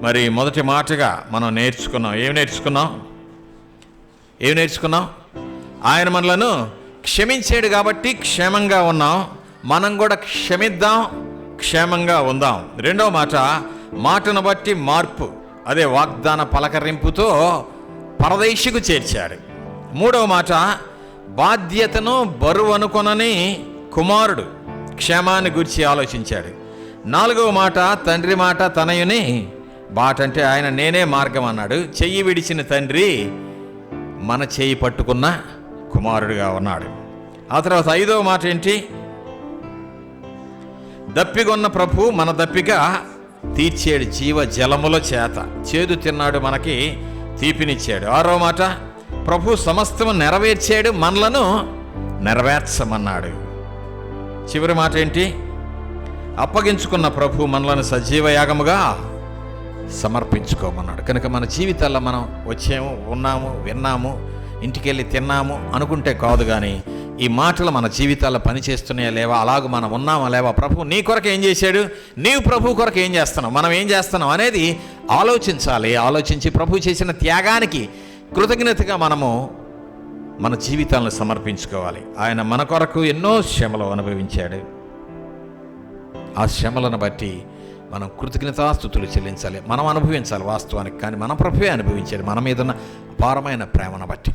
మరి మొదటి మాటగా మనం నేర్చుకున్నాం. ఏం నేర్చుకున్నాం? ఏం నేర్చుకున్నాం? ఆయన మనలను క్షమించాడు కాబట్టి క్షేమంగా ఉన్నాం. మనం కూడా క్షమిద్దాం క్షేమంగా ఉందాం. రెండవ మాట మాటను బట్టి మార్పు. అదే వాగ్దాన పలకరింపుతో పరదేశికు చేర్చాడు మూడవ మాట బాధ్యతను బరువు అనుకొనని కుమారుడు క్షేమాన్ని గురించి ఆలోచించాడు. నాలుగవ మాట తండ్రి మాట తనయుని బాట అంటే ఆయన నేనే మార్గం అన్నాడు. చెయ్యి విడిచిన తండ్రి మన చేయి పట్టుకున్న కుమారుడిగా ఉన్నాడు. ఆ తర్వాత ఐదవ మాట ఏంటి? దప్పిగొన్న ప్రభు మన దప్పిక తీర్చేడు జీవ జలముల చేత. చేదు తిన్నాడు మనకి తీపినిచ్చాడు. ఆరో మాట ప్రభు సమస్తము నెరవేర్చాడు మనలను నెరవేర్చమన్నాడు. చివరి మాట ఏంటి? అప్పగించుకున్న ప్రభు మనలను సజీవ యాగముగా సమర్పించుకోమన్నాడు. కనుక మన జీవితాల్లో మనం వచ్చాము ఉన్నాము విన్నాము ఇంటికెళ్ళి తిన్నాము అనుకుంటే కాదు కానీ ఈ మాటలు మన జీవితాల్లో పనిచేస్తున్నాయా లేవా అలాగ మనం ఉన్నామా లేవా ప్రభు నీ కొరకు ఏం చేశాడు నీవు ప్రభు కొరకు ఏం చేస్తున్నావు మనం ఏం చేస్తున్నాం అనేది ఆలోచించాలి. ఆలోచించి ప్రభు చేసిన త్యాగానికి కృతజ్ఞతగా మనము మన జీవితాలను సమర్పించుకోవాలి. ఆయన మన కొరకు ఎన్నో శ్రమలు అనుభవించాడు. ఆ శ్రమలను బట్టి మనం కృతజ్ఞతాస్థుతులు చెల్లించాలి. మనం అనుభవించాలి వాస్తవానికి కానీ మన ప్రభువే అనుభవించాలి మన మీద ఉన్న అపారమైన ప్రేమను బట్టి.